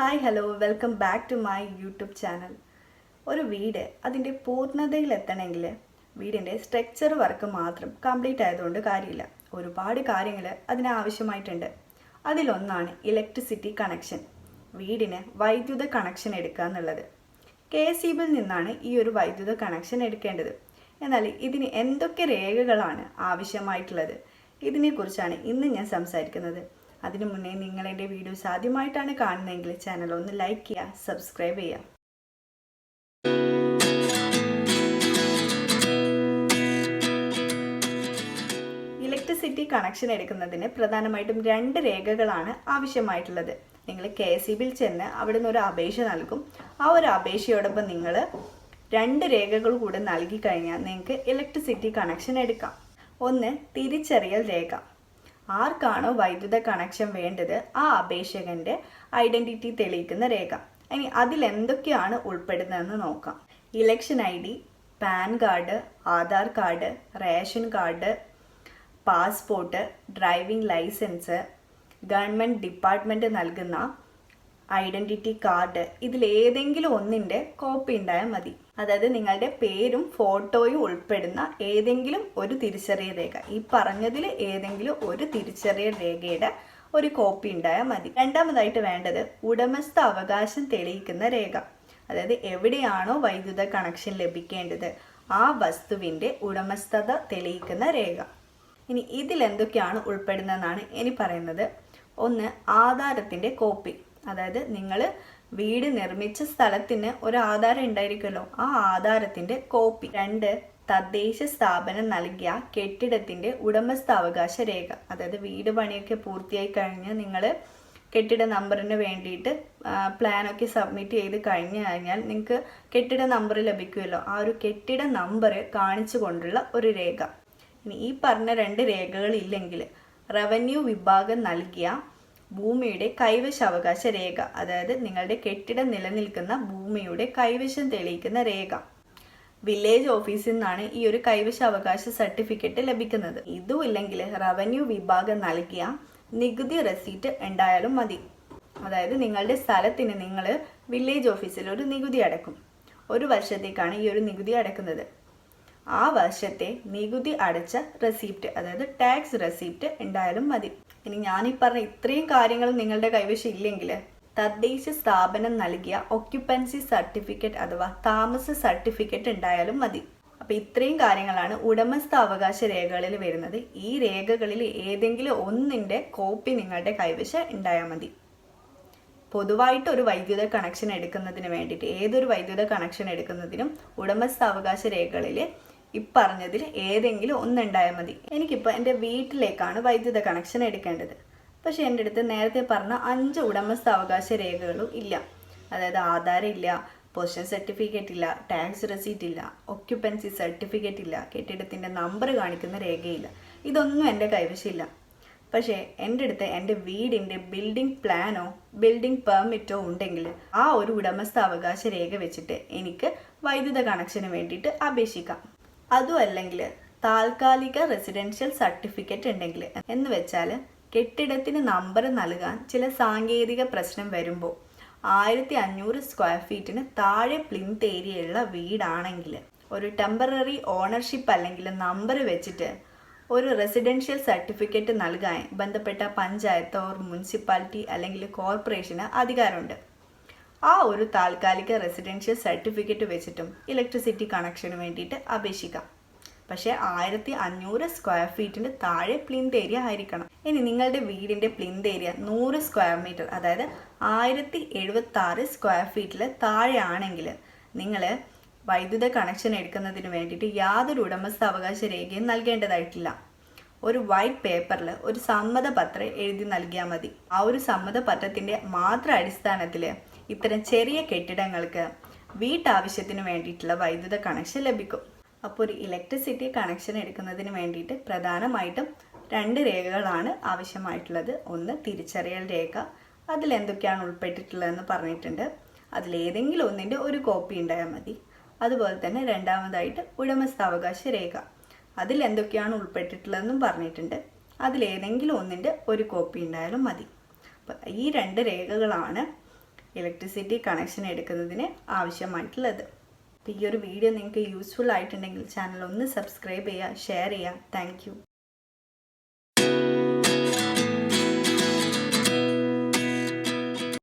Hi hello welcome back to my YouTube channel ഒരു വീട് അതിന്റെ പൂർണതയിലെത്തണമെങ്കിൽ വീടിന്റെ സ്ട്രക്ചർ വർക്ക് മാത്രം കംപ്ലീറ്റ് ആയതുകൊണ്ട് കാര്യമില്ല. ഒരുപാട് കാര്യങ്ങൾ അതിനാവശ്യമായിട്ടുണ്ട്. അതിലൊന്നാണ് ഇലക്ട്രിസിറ്റി കണക്ഷൻ വീടിന് വൈദ്യുത കണക്ഷൻ എടുക്കുക എന്നുള്ളത്. കെ എസ് നിന്നാണ് ഈ ഒരു വൈദ്യുത കണക്ഷൻ എടുക്കേണ്ടത്. എന്നാൽ ഇതിന് എന്തൊക്കെ രേഖകളാണ് ആവശ്യമായിട്ടുള്ളത്? ഇതിനെക്കുറിച്ചാണ് ഇന്ന് ഞാൻ സംസാരിക്കുന്നത്. അതിനു മുന്നേ നിങ്ങൾ എന്റെ വീഡിയോസ് ആദ്യമായിട്ടാണ് കാണുന്നതെങ്കിൽ ചാനൽ ഒന്ന് ലൈക്ക് ചെയ്യുക സബ്സ്ക്രൈബ് ചെയ്യുക. ഇലക്ട്രിസിറ്റി കണക്ഷൻ എടുക്കുന്നതിന് പ്രധാനമായിട്ടും രണ്ട് രേഖകളാണ് ആവശ്യമായിട്ടുള്ളത്. നിങ്ങൾ കെ എസ് ഇ ബിൽ ചെന്ന് അവിടെ നിന്ന് ഒരു അപേക്ഷ നൽകും. ആ ഒരു അപേക്ഷയോടൊപ്പം നിങ്ങൾ രണ്ട് രേഖകൾ കൂടെ നൽകി കഴിഞ്ഞാൽ നിങ്ങൾക്ക് ഇലക്ട്രിസിറ്റി കണക്ഷൻ എടുക്കാം. ഒന്ന് തിരിച്ചറിയൽ രേഖ. ആർക്കാണോ വൈദ്യുത കണക്ഷൻ വേണ്ടത് ആ അപേക്ഷകന്റെ ഐഡന്റിറ്റി തെളിയിക്കുന്ന രേഖ. ഇനി അതിൽ എന്തൊക്കെയാണ് ഉൾപ്പെടുന്നതെന്ന് നോക്കാം. Election I D PAN card Aadhaar card ration card passport driving licence government department നൽകുന്ന ഐഡന്റിറ്റി കാർഡ് ഇതിൽ ഏതെങ്കിലും ഒന്നിന്റെ കോപ്പി ഉണ്ടായാൽ മതി. അതായത് നിങ്ങളുടെ പേരും ഫോട്ടോയും ഉൾപ്പെടുന്ന ഏതെങ്കിലും ഒരു തിരിച്ചറിയൽ രേഖ. ഈ പറഞ്ഞതിൽ ഏതെങ്കിലും ഒരു തിരിച്ചറിയൽ രേഖയുടെ ഒരു കോപ്പി ഉണ്ടായാൽ മതി. രണ്ടാമതായിട്ട് വേണ്ടത് ഉടമസ്ഥ അവകാശം തെളിയിക്കുന്ന രേഖ. അതായത് എവിടെയാണോ വൈദ്യുത കണക്ഷൻ ലഭിക്കേണ്ടത് ആ വസ്തുവിന്റെ ഉടമസ്ഥത തെളിയിക്കുന്ന രേഖ. ഇനി ഇതിൽ എന്തൊക്കെയാണ് ഉൾപ്പെടുന്നതെന്നാണ് ഇനി പറയുന്നത്. ഒന്ന് ആധാരത്തിന്റെ കോപ്പി. അതായത് നിങ്ങൾ വീട് നിർമ്മിച്ച സ്ഥലത്തിന് ഒരു ആധാരം ഉണ്ടായിരിക്കുമല്ലോ. ആ ആധാരത്തിന്റെ കോപ്പി. രണ്ട് തദ്ദേശ സ്ഥാപനം നൽകിയ കെട്ടിടത്തിന്റെ ഉടമസ്ഥാവകാശ രേഖ. അതായത് വീട് പണിയൊക്കെ പൂർത്തിയായി കഴിഞ്ഞ് നിങ്ങൾ കെട്ടിട നമ്പറിന് വേണ്ടിയിട്ട് പ്ലാനൊക്കെ സബ്മിറ്റ് ചെയ്ത് കഴിഞ്ഞു കഴിഞ്ഞാൽ നിങ്ങൾക്ക് കെട്ടിട നമ്പർ ലഭിക്കുമല്ലോ. ആ ഒരു കെട്ടിട നമ്പർ കാണിച്ചു കൊണ്ടുള്ള ഒരു രേഖ. ഇനി ഈ പറഞ്ഞ രണ്ട് രേഖകളില്ലെങ്കിൽ റവന്യൂ വിഭാഗം നൽകിയ ഭൂമിയുടെ കൈവശാവകാശ രേഖ അതായത് നിങ്ങളുടെ കെട്ടിടം നിലനിൽക്കുന്ന ഭൂമിയുടെ കൈവശം തെളിയിക്കുന്ന രേഖ. വില്ലേജ് ഓഫീസിൽ നിന്നാണ് ഈ ഒരു കൈവശാവകാശ സർട്ടിഫിക്കറ്റ് ലഭിക്കുന്നത്. ഇതും ഇല്ലെങ്കിൽ റവന്യൂ വിഭാഗം നൽകിയ നികുതി റെസീറ്റ് ഉണ്ടായാലും മതി. അതായത് നിങ്ങളുടെ സ്ഥലത്തിന് നിങ്ങൾ വില്ലേജ് ഓഫീസിൽ ഒരു നികുതി അടക്കും. ഒരു വർഷത്തേക്കാണ് ഈ ഒരു നികുതി അടക്കുന്നത്. ആ വർഷത്തെ നികുതി അടച്ച റെസിപ്റ്റ് അതായത് ടാക്സ് റെസിപ്റ്റ് ഉണ്ടായാലും മതി. ഇനി ഞാനീ പറഞ്ഞ ഇത്രയും കാര്യങ്ങൾ നിങ്ങളുടെ കൈവശം ഇല്ലെങ്കിൽ തദ്ദേശ സ്ഥാപനം നൽകിയ ഒക്യുപ്പൻസി സർട്ടിഫിക്കറ്റ് അഥവാ താമസ സർട്ടിഫിക്കറ്റ് ഉണ്ടായാലും മതി. അപ്പൊ ഇത്രയും കാര്യങ്ങളാണ് ഉടമസ്ഥാവകാശ രേഖകളിൽ വരുന്നത്. ഈ രേഖകളിൽ ഏതെങ്കിലും ഒന്നിന്റെ കോപ്പി നിങ്ങളുടെ കൈവശം ഉണ്ടായാൽ മതി. പൊതുവായിട്ട് ഒരു വൈദ്യുത കണക്ഷൻ എടുക്കുന്നതിന് വേണ്ടിയിട്ട് ഏതൊരു വൈദ്യുത കണക്ഷൻ എടുക്കുന്നതിനും ഉടമസ്ഥാവകാശ രേഖകളിൽ ഇപ്പറഞ്ഞതിൽ ഏതെങ്കിലും ഒന്നുണ്ടായാൽ മതി. എനിക്കിപ്പോൾ എന്റെ വീട്ടിലേക്കാണ് വൈദ്യുത കണക്ഷൻ എടുക്കേണ്ടത്. പക്ഷേ എന്റെ അടുത്ത് നേരത്തെ പറഞ്ഞ അഞ്ച് ഉടമസ്ഥാവകാശ രേഖകളും ഇല്ല. അതായത് ആധാരമില്ല പൊസിഷൻ സർട്ടിഫിക്കറ്റ് ഇല്ല ടാക്സ് റെസീറ്റ് ഇല്ല ഒക്യുപ്പൻസി സർട്ടിഫിക്കറ്റ് ഇല്ല കെട്ടിടത്തിന്റെ നമ്പർ കാണിക്കുന്ന രേഖയില്ല. ഇതൊന്നും എന്റെ കൈവശമില്ല. പക്ഷേ എന്റെ അടുത്ത് എന്റെ വീടിന്റെ ബിൽഡിംഗ് പ്ലാനോ ബിൽഡിംഗ് പെർമിറ്റോ ഉണ്ടെങ്കിൽ ആ ഒരു ഉടമസ്ഥാവകാശ രേഖ വെച്ചിട്ട് എനിക്ക് വൈദ്യുത കണക്ഷന് വേണ്ടിയിട്ട് അപേക്ഷിക്കാം. അതും അല്ലെങ്കിൽ താൽക്കാലിക റെസിഡൻഷ്യൽ സർട്ടിഫിക്കറ്റ് ഉണ്ടെങ്കിൽ എന്ന് വെച്ചാൽ കെട്ടിടത്തിന് നമ്പർ നൽകാൻ ചില സാങ്കേതിക പ്രശ്നം വരുമ്പോൾ ആയിരത്തി അഞ്ഞൂറ് സ്ക്വയർ ഫീറ്റിന് താഴെ പ്ലിൻത്ത് ഏരിയയുള്ള വീടാണെങ്കിൽ ഒരു ടെമ്പററി ഓണർഷിപ്പ് അല്ലെങ്കിൽ നമ്പർ വെച്ചിട്ട് ഒരു റെസിഡൻഷ്യൽ സർട്ടിഫിക്കറ്റ് നൽകാൻ ബന്ധപ്പെട്ട പഞ്ചായത്ത് ഓർ മുനിസിപ്പാലിറ്റി അല്ലെങ്കിൽ കോർപ്പറേഷന് അധികാരമുണ്ട്. ആ ഒരു താൽക്കാലിക റെസിഡൻഷ്യൽ സർട്ടിഫിക്കറ്റ് വെച്ചിട്ടും ഇലക്ട്രിസിറ്റി കണക്ഷന് വേണ്ടിയിട്ട് അപേക്ഷിക്കാം. പക്ഷേ ആയിരത്തി അഞ്ഞൂറ് സ്ക്വയർ ഫീറ്റിന്റെ താഴെ പ്ലിന്ത് ഏരിയ ആയിരിക്കണം. ഇനി നിങ്ങളുടെ വീടിന്റെ പ്ലിന്ത് ഏരിയ നൂറ് സ്ക്വയർ മീറ്റർ അതായത് ആയിരത്തി എഴുപത്തി ആറ് സ്ക്വയർ ഫീറ്റിൽ താഴെയാണെങ്കിൽ നിങ്ങൾ വൈദ്യുത കണക്ഷൻ എടുക്കുന്നതിന് വേണ്ടിയിട്ട് യാതൊരു ഉടമസ്ഥാവകാശ രേഖയും നൽകേണ്ടതായിട്ടില്ല. ഒരു വൈറ്റ് പേപ്പറിൽ ഒരു സമ്മതപത്രം എഴുതി നൽകിയാൽ മതി. ആ ഒരു സമ്മതപത്രത്തിന്റെ മാത്രം അടിസ്ഥാനത്തിൽ ഇത്തരം ചെറിയ കെട്ടിടങ്ങൾക്ക് വീട്ടാവശ്യത്തിന് വേണ്ടിയിട്ടുള്ള വൈദ്യുത കണക്ഷൻ ലഭിക്കും. അപ്പോൾ ഒരു ഇലക്ട്രിസിറ്റി കണക്ഷൻ എടുക്കുന്നതിന് വേണ്ടിയിട്ട് പ്രധാനമായിട്ടും രണ്ട് രേഖകളാണ് ആവശ്യമായിട്ടുള്ളത്. ഒന്ന് തിരിച്ചറിയൽ രേഖ അതിൽ എന്തൊക്കെയാണ് ഉൾപ്പെട്ടിട്ടുള്ളതെന്ന് പറഞ്ഞിട്ടുണ്ട്. അതിലേതെങ്കിലും ഒന്നിന്റെ ഒരു കോപ്പി ഉണ്ടായാൽ മതി. അതുപോലെ തന്നെ രണ്ടാമതായിട്ട് ഉടമസ്ഥാവകാശ രേഖ അതിൽ എന്തൊക്കെയാണ് ഉൾപ്പെട്ടിട്ടുള്ളതെന്നും പറഞ്ഞിട്ടുണ്ട്. അതിലേതെങ്കിലും ഒന്നിന്റെ ഒരു കോപ്പി ഉണ്ടായാലും മതി. അപ്പം ഈ രണ്ട് രേഖകളാണ് ഇലക്ട്രിസിറ്റി കണക്ഷൻ എടുക്കുന്നതിന് ആവശ്യമായിട്ടുള്ളത്. അപ്പോൾ ഈ ഒരു വീഡിയോ നിങ്ങൾക്ക് യൂസ്ഫുൾ ആയിട്ടുണ്ടെങ്കിൽ ചാനൽ ഒന്ന് സബ്സ്ക്രൈബ് ചെയ്യുക ഷെയർ ചെയ്യുക. താങ്ക്